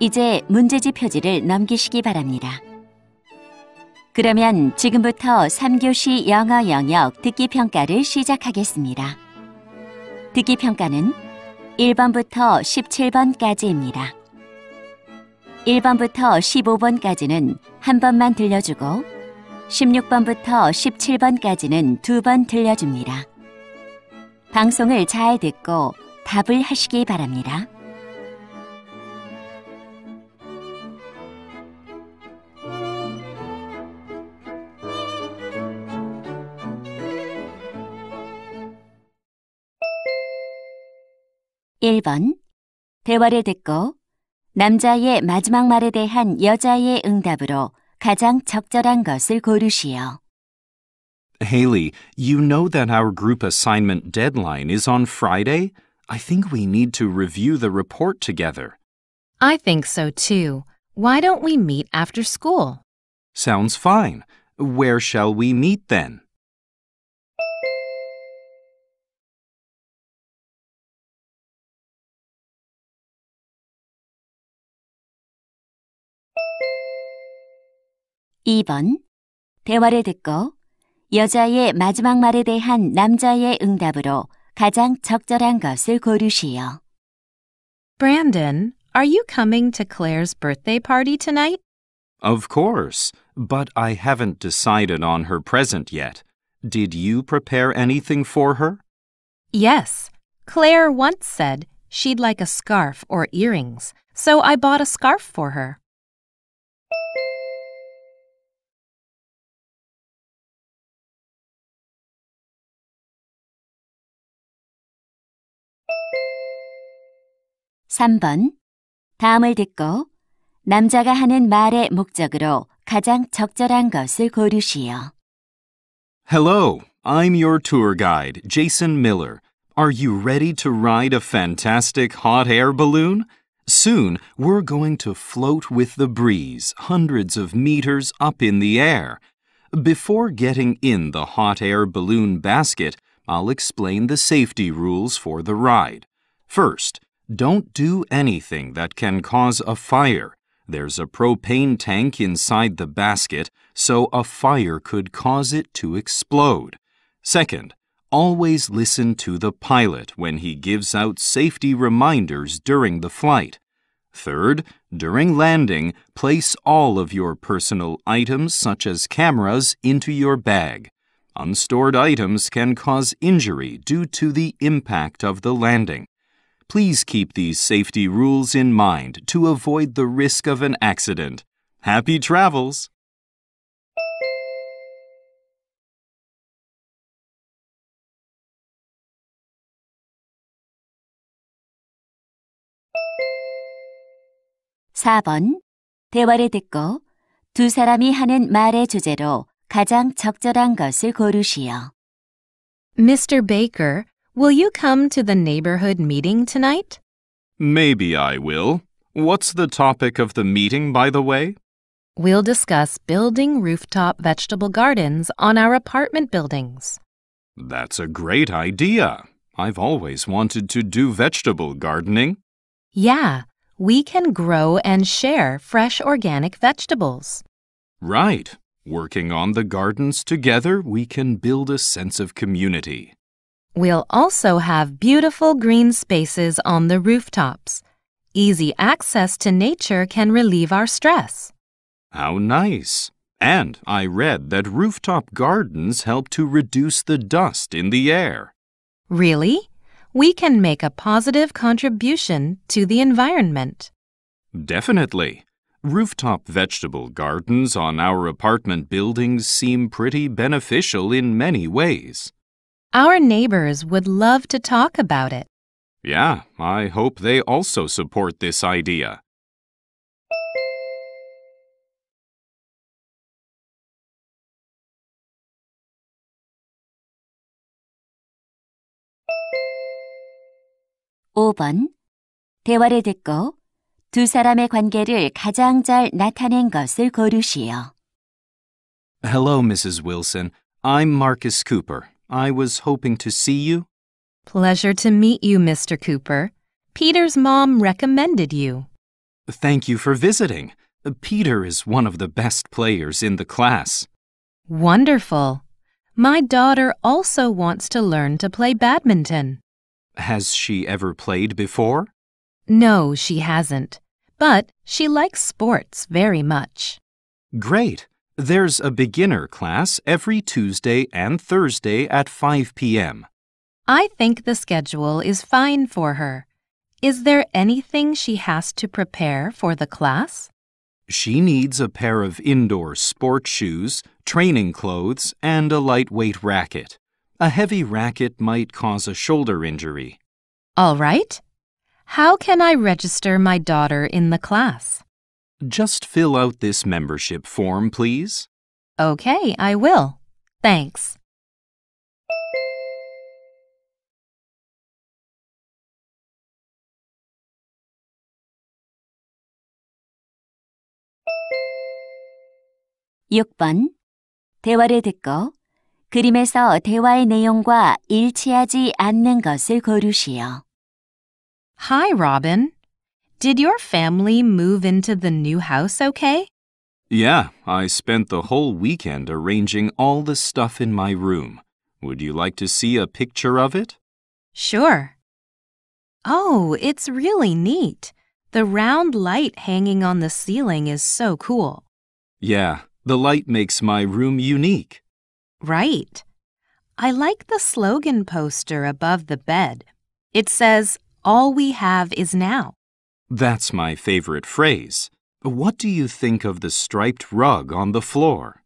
이제 문제지 표지를 넘기시기 바랍니다. 그러면 지금부터 3교시 영어 영역 듣기 평가를 시작하겠습니다. 듣기 평가는 1번부터 17번까지입니다. 1번부터 15번까지는 한 번만 들려주고 16번부터 17번까지는 두 번 들려줍니다. 방송을 잘 듣고 답을 하시기 바랍니다. (1번) 대화를 듣고 남자의 마지막 말에 대한 여자의 응답으로 가장 적절한 것을 고르시오. Haley, you know that our group assignment deadline is on Friday? I think we need to review the report together. I think so too. Why don't we meet after school? Sounds fine. Where shall we meet then? (2번) 대화를 듣고 여자의 마지막 말에 대한 남자의 응답으로 가장 적절한 것을 고르시오. Brandon, are you coming to Claire's birthday party tonight? Of course, but I haven't decided on her present yet. Did you prepare anything for her? Yes. Claire once said she'd like a scarf or earrings, so I bought a scarf for her. (3번) 다음을 듣고 남자가 하는 말의 목적으로 가장 적절한 것을 고르시오. Hello, I'm your tour guide, Jason Miller. Are you ready to ride a fantastic hot air balloon? Soon, we're going to float with the breeze, hundreds of meters up in the air. Before getting in the hot air balloon basket, I'll explain the safety rules for the ride. First, don't do anything that can cause a fire. There's a propane tank inside the basket, so a fire could cause it to explode. Second, always listen to the pilot when he gives out safety reminders during the flight. Third, during landing, place all of your personal items, such as cameras, into your bag. Unstored items can cause injury due to the impact of the landing. Please keep these safety rules in mind to avoid the risk of an accident. Happy travels! (4번) 대화를 듣고 두 사람이 하는 말의 주제로 가장 적절한 것을 고르시오. Mr. Baker, will you come to the neighborhood meeting tonight? Maybe I will. What's the topic of the meeting, by the way? We'll discuss building rooftop vegetable gardens on our apartment buildings. That's a great idea. I've always wanted to do vegetable gardening. Yeah, we can grow and share fresh organic vegetables. Right. Working on the gardens together, we can build a sense of community. We'll also have beautiful green spaces on the rooftops. Easy access to nature can relieve our stress. How nice. And I read that rooftop gardens help to reduce the dust in the air. Really? We can make a positive contribution to the environment. Definitely. Rooftop vegetable gardens on our apartment buildings seem pretty beneficial in many ways. Our neighbors would love to talk about it. Yeah, I hope they also support this idea. (5번) 대화를 듣고 두 사람의 관계를 가장 잘 나타낸 것을 고르시오. Hello, Mrs. Wilson. I'm Marcus Cooper. I was hoping to see you. Pleasure to meet you, Mr. Cooper. Peter's mom recommended you. Thank you for visiting. Peter is one of the best players in the class. Wonderful. My daughter also wants to learn to play badminton. Has she ever played before? No, she hasn't. But she likes sports very much. Great. There's a beginner class every Tuesday and Thursday at 5 p.m. I think the schedule is fine for her. Is there anything she has to prepare for the class? She needs a pair of indoor sport shoes, training clothes, and a lightweight racket. A heavy racket might cause a shoulder injury. All right. How can I register my daughter in the class? Just fill out this membership form, please. Okay, I will. Thanks. 육 번 대화를 듣고 그림에서 대화의 내용과 일치하지 않는 것을 고르시오. Hi, Robin. Did your family move into the new house okay? Yeah, I spent the whole weekend arranging all the stuff in my room. Would you like to see a picture of it? Sure. Oh, it's really neat. The round light hanging on the ceiling is so cool. Yeah, the light makes my room unique. Right. I like the slogan poster above the bed. It says, All we have is now. That's my favorite phrase. What do you think of the striped rug on the floor?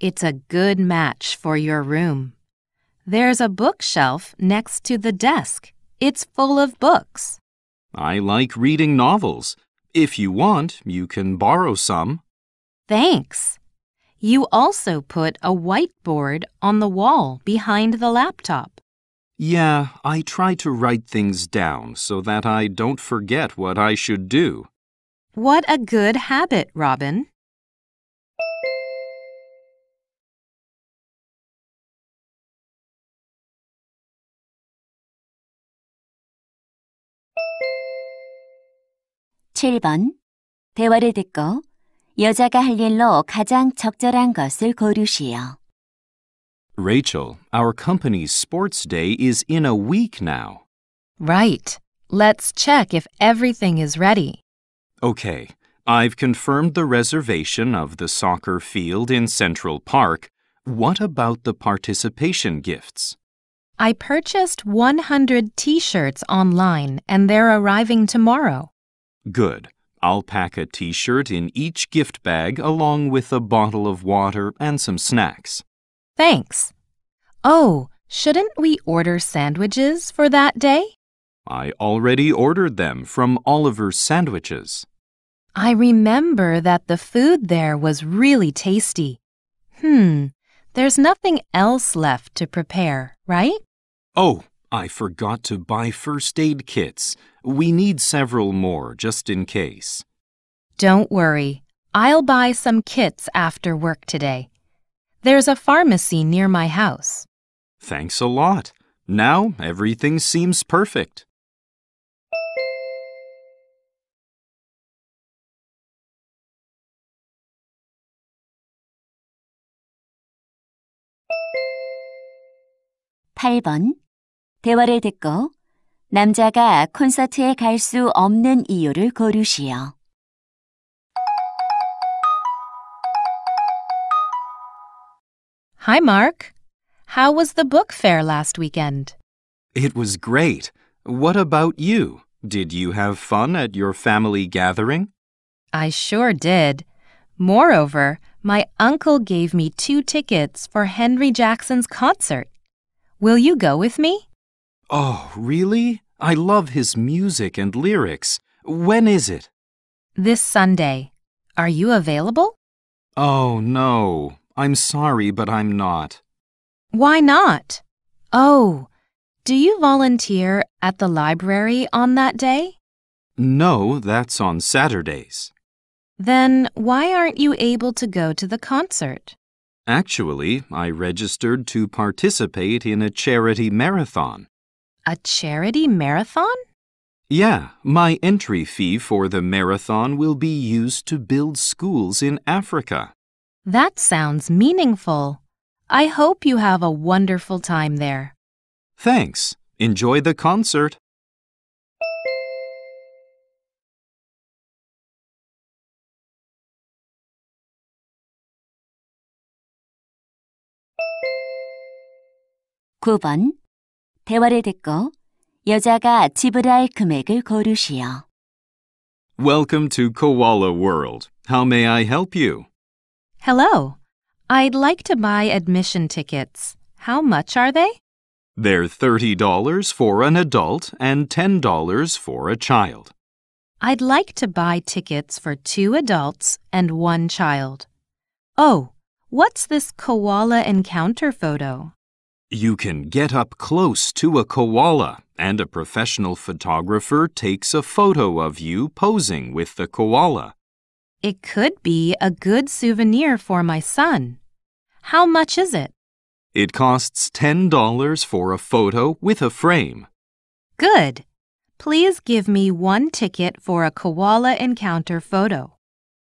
It's a good match for your room. There's a bookshelf next to the desk. It's full of books. I like reading novels. If you want, you can borrow some. Thanks. You also put a whiteboard on the wall behind the laptop. Yeah, I try to write things down so that I don't forget what I should do. What a good habit, Robin. 칠 번 대화를 듣고 여자가 할 일로 가장 적절한 것을 고르시오. Rachel, our company's sports day is in a week now. Right. Let's check if everything is ready. Okay, I've confirmed the reservation of the soccer field in Central Park. What about the participation gifts? I purchased 100 t shirts online and they're arriving tomorrow. Good. I'll pack a t shirt in each gift bag along with a bottle of water and some snacks. Thanks. Oh, shouldn't we order sandwiches for that day? I already ordered them from Oliver's Sandwiches. I remember that the food there was really tasty. Hmm, there's nothing else left to prepare, right? Oh, I forgot to buy first aid kits. We need several more just in case. Don't worry. I'll buy some kits after work today. There's a pharmacy near my house. Thanks a lot. Now everything seems perfect. 팔 번 대화를 듣고 남자가 콘서트에 갈 수 없는 이유를 고르시오. Hi, Mark. How was the book fair last weekend? It was great. What about you? Did you have fun at your family gathering? I sure did. Moreover, my uncle gave me two tickets for Henry Jackson's concert. Will you go with me? Oh, really? I love his music and lyrics. When is it? This Sunday. Are you available? Oh, no. I'm sorry, but I'm not. Why not? Oh, do you volunteer at the library on that day? No, that's on Saturdays. Then why aren't you able to go to the concert? Actually, I registered to participate in a charity marathon. A charity marathon? Yeah, my entry fee for the marathon will be used to build schools in Africa. That sounds meaningful. I hope you have a wonderful time there. Thanks. Enjoy the concert. 구 번 대화를 듣고 여자가 지불할 금액을 고르시오. Welcome to Koala World. How may I help you? Hello. I'd like to buy admission tickets. How much are they? They're $30 for an adult and $10 for a child. I'd like to buy tickets for two adults and one child. Oh, what's this koala encounter photo? You can get up close to a koala, and a professional photographer takes a photo of you posing with the koala. It could be a good souvenir for my son. How much is it? It costs $10 for a photo with a frame. Good. Please give me one ticket for a koala encounter photo.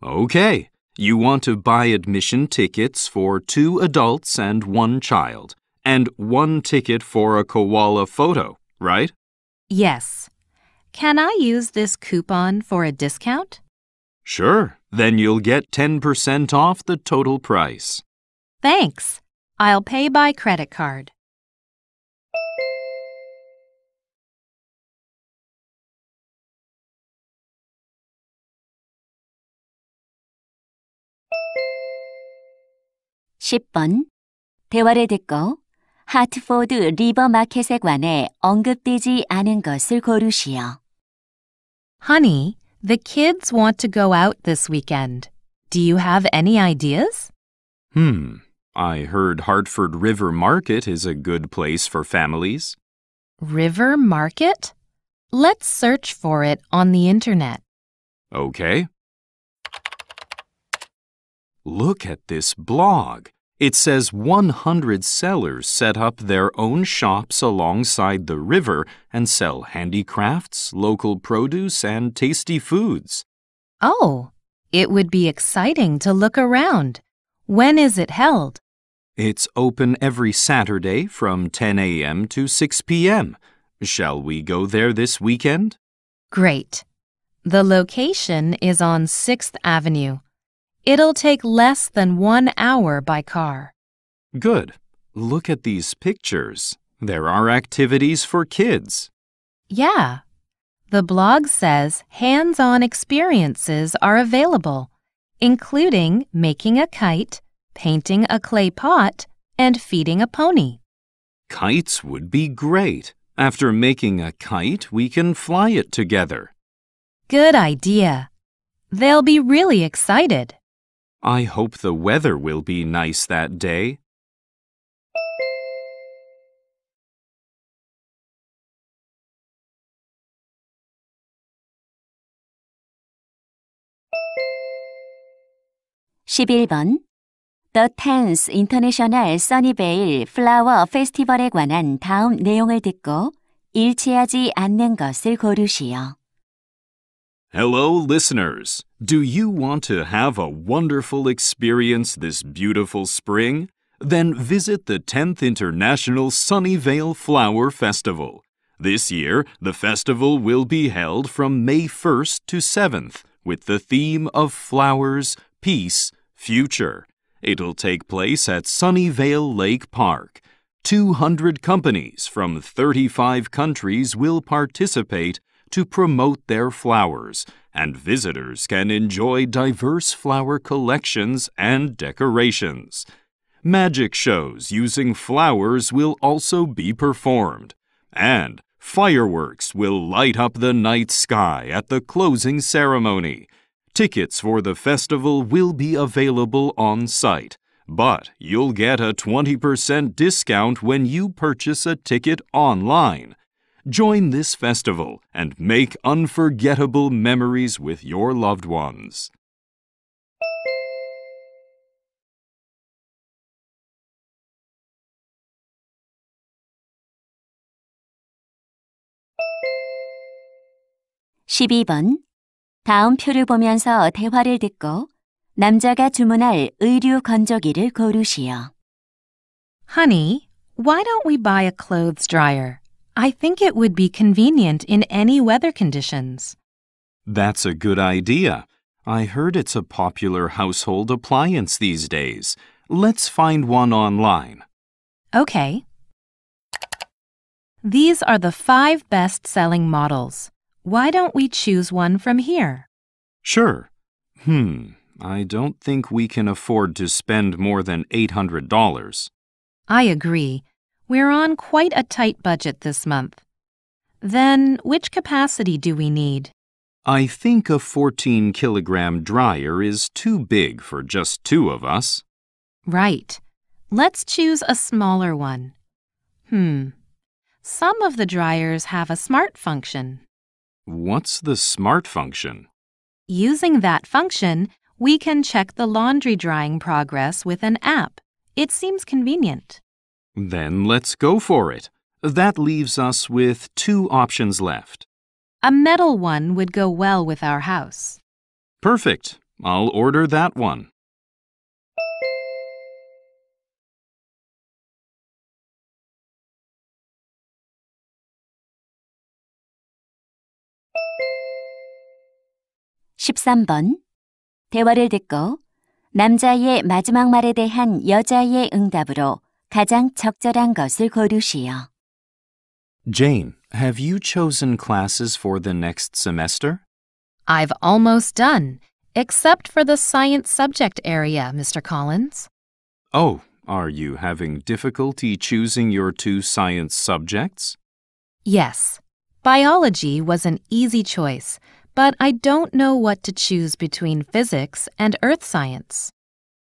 Okay. You want to buy admission tickets for two adults and one child, and one ticket for a koala photo, right? Yes. Can I use this coupon for a discount? Sure. Then you'll get 10% off the total price. Thanks. I'll pay by credit card. 십 번 대화를 듣고 하트포드 리버 마켓에 관해 언급되지 않은 것을 고르시오. Honey, the kids want to go out this weekend. Do you have any ideas? Hmm. I heard Hartford River Market is a good place for families. River Market? Let's search for it on the internet. Okay. Look at this blog. It says 100 sellers set up their own shops alongside the river and sell handicrafts, local produce, and tasty foods. Oh, it would be exciting to look around. When is it held? It's open every Saturday from 10 a.m. to 6 p.m. Shall we go there this weekend? Great. The location is on 6th Avenue. It'll take less than one hour by car. Good. Look at these pictures. There are activities for kids. Yeah. The blog says hands on experiences are available, including making a kite, painting a clay pot, and feeding a pony. Kites would be great. After making a kite, we can fly it together. Good idea. They'll be really excited. I hope the weather will be nice that day. 십일 번 The Tenth International Sunnyvale Flower Festival에 관한 다음 내용을 듣고 일치하지 않는 것을 고르시오. Hello, listeners. Do you want to have a wonderful experience this beautiful spring? Then visit the 10th International Sunnyvale Flower Festival. This year, the festival will be held from May 1st to 7th with the theme of flowers, peace, future. It'll take place at Sunnyvale Lake Park. 200 companies from 35 countries will participate to promote their flowers, and visitors can enjoy diverse flower collections and decorations. Magic shows using flowers will also be performed, and fireworks will light up the night sky at the closing ceremony. Tickets for the festival will be available on site, but you'll get a 20% discount when you purchase a ticket online. Join this festival and make unforgettable memories with your loved ones. 12번. 다음 표를 보면서 대화를 듣고 남자가 주문할 의류 건조기를 고르시오. Honey, why don't we buy a clothes dryer? I think it would be convenient in any weather conditions. That's a good idea. I heard it's a popular household appliance these days. Let's find one online. Okay. These are the five best selling models. Why don't we choose one from here? Sure. Hmm, I don't think we can afford to spend more than $800. I agree. We're on quite a tight budget this month. Then, which capacity do we need? I think a 14 kilogram dryer is too big for just two of us. Right. Let's choose a smaller one. Hmm. Some of the dryers have a smart function. What's the smart function? Using that function, we can check the laundry drying progress with an app. It seems convenient. Then let's go for it. That leaves us with two options left. A metal one would go well with our house. Perfect. I'll order that one. (13번) 대화를 듣고 남자의 마지막 말에 대한 여자의 응답으로 가장 적절한 것을 고르시오. Jane, have you chosen classes for the next semester? I've almost done, except for the science subject area, Mr. Collins. Oh, are you having difficulty choosing your two science subjects? Yes, biology was an easy choice, but I don't know what to choose between physics and earth science.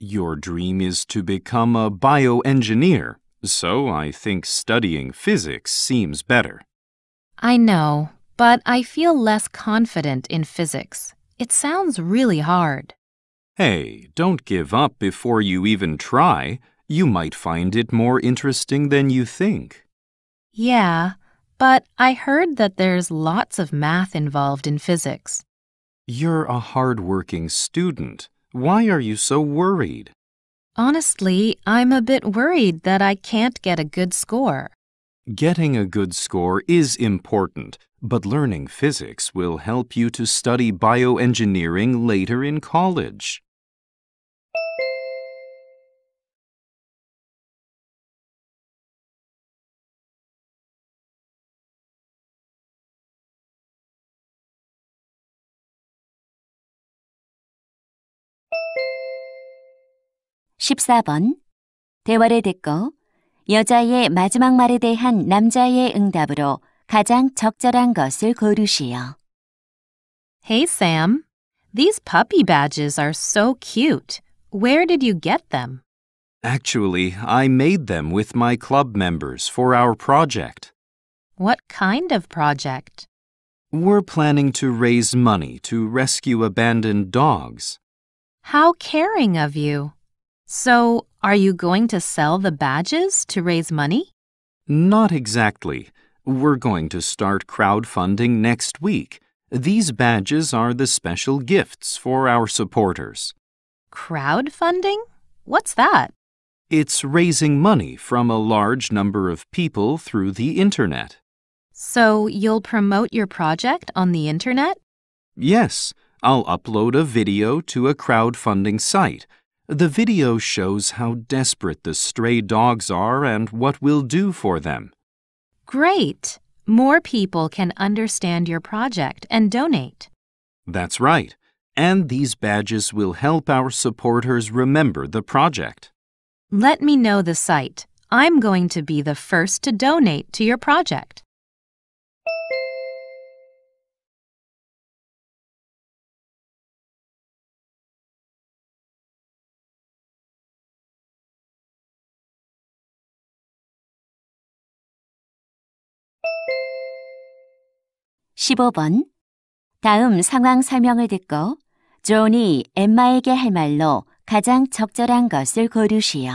Your dream is to become a bioengineer, so I think studying physics seems better. I know, but I feel less confident in physics. It sounds really hard. Hey, don't give up before you even try. You might find it more interesting than you think. Yeah, but I heard that there's lots of math involved in physics. You're a hard-working student. Why are you so worried? Honestly, I'm a bit worried that I can't get a good score. Getting a good score is important, but learning physics will help you to study bioengineering later in college. (14번) 대화를 듣고 여자의 마지막 말에 대한 남자의 응답으로 가장 적절한 것을 고르시오. Hey, Sam. These puppy badges are so cute. Where did you get them? Actually, I made them with my club members for our project. What kind of project? We're planning to raise money to rescue abandoned dogs. How caring of you. So, are you going to sell the badges to raise money? Not exactly. We're going to start crowdfunding next week. These badges are the special gifts for our supporters. Crowdfunding? What's that? It's raising money from a large number of people through the internet. So, you'll promote your project on the internet? Yes, I'll upload a video to a crowdfunding site. The video shows how desperate the stray dogs are and what we'll do for them. Great! More people can understand your project and donate. That's right. And these badges will help our supporters remember the project. Let me know the site. I'm going to be the first to donate to your project. (15번) 다음 상황 설명을 듣고 존이 엠마에게 할 말로 가장 적절한 것을 고르시오.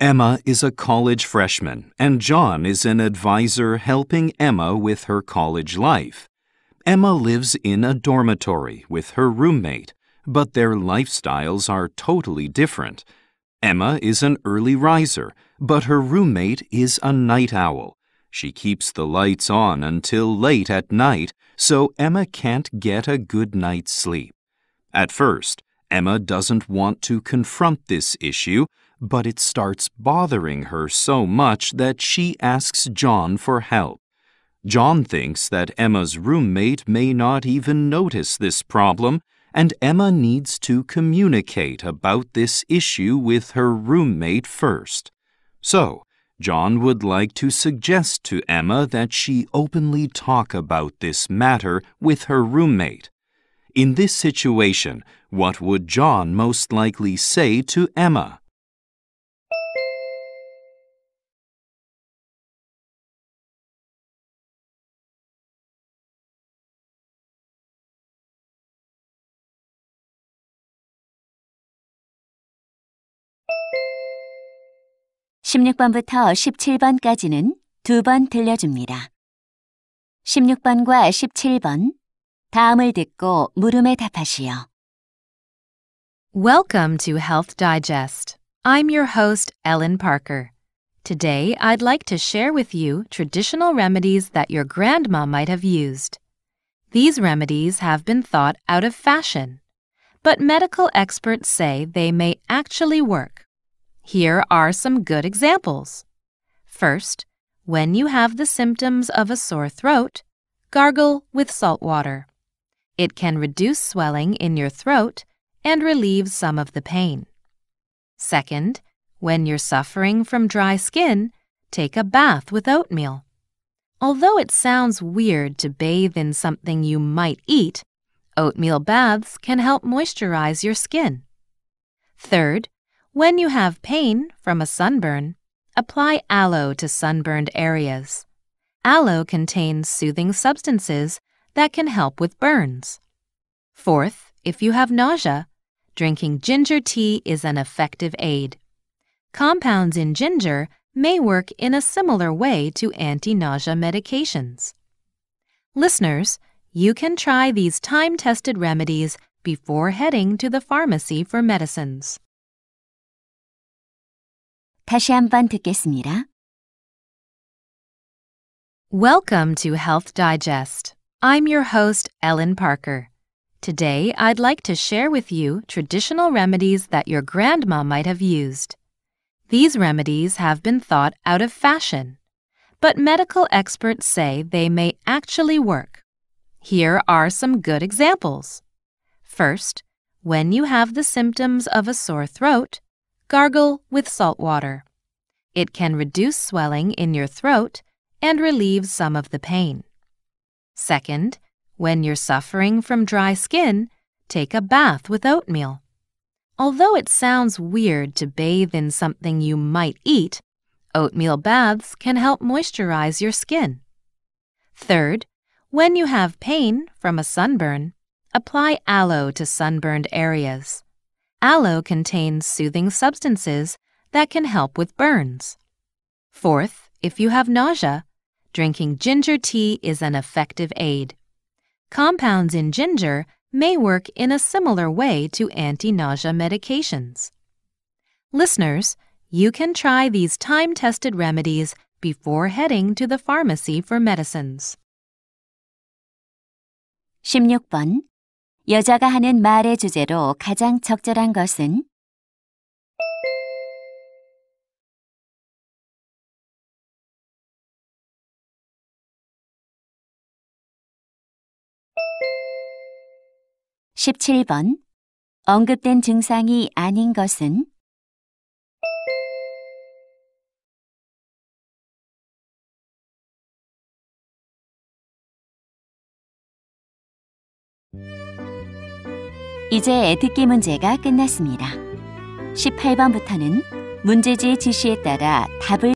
Emma is a college freshman, and John is an advisor helping Emma with her college life. Emma lives in a dormitory with her roommate, but their lifestyles are totally different. Emma is an early riser, but her roommate is a night owl. She keeps the lights on until late at night, so Emma can't get a good night's sleep. At first, Emma doesn't want to confront this issue, but it starts bothering her so much that she asks John for help. John thinks that Emma's roommate may not even notice this problem, and Emma needs to communicate about this issue with her roommate first. So, John would like to suggest to Emma that she openly talk about this matter with her roommate. In this situation, what would John most likely say to Emma? (16번부터 17번까지는 두 번 들려줍니다. 16번과 17번 다음을 듣고 물음에 답하시오. Welcome to Health Digest. I'm your host, Ellen Parker. Today, I'd like to share with you traditional remedies that your grandma might have used. These remedies have been thought out of fashion, but medical experts say they may actually work. Here are some good examples. First, when you have the symptoms of a sore throat, gargle with salt water. It can reduce swelling in your throat and relieve some of the pain. Second, when you're suffering from dry skin, take a bath with oatmeal. Although it sounds weird to bathe in something you might eat, oatmeal baths can help moisturize your skin. Third, when you have pain from a sunburn, apply aloe to sunburned areas. Aloe contains soothing substances that can help with burns. Fourth, if you have nausea, drinking ginger tea is an effective aid. Compounds in ginger may work in a similar way to anti nausea medications. Listeners, you can try these time tested remedies before heading to the pharmacy for medicines. 다시 한번 듣겠습니다. Welcome to Health Digest. I'm your host, Ellen Parker. Today, I'd like to share with you traditional remedies that your grandma might have used. These remedies have been thought out of fashion, but medical experts say they may actually work. Here are some good examples. First, when you have the symptoms of a sore throat, gargle with salt water. It can reduce swelling in your throat and relieve some of the pain. Second, when you're suffering from dry skin, take a bath with oatmeal. Although it sounds weird to bathe in something you might eat, oatmeal baths can help moisturize your skin. Third, when you have pain from a sunburn, apply aloe to sunburned areas. Aloe contains soothing substances that can help with burns. Fourth, if you have nausea, drinking ginger tea is an effective aid. Compounds in ginger may work in a similar way to anti nausea medications. Listeners, you can try these time tested remedies before heading to the pharmacy for medicines. 16번. 여자가 하는 말의 주제로 가장 적절한 것은? (17번) 언급된 증상이 아닌 것은? 이제 듣기 문제가 끝났습니다. 18번부터는 문제지의 지시에 따라 답을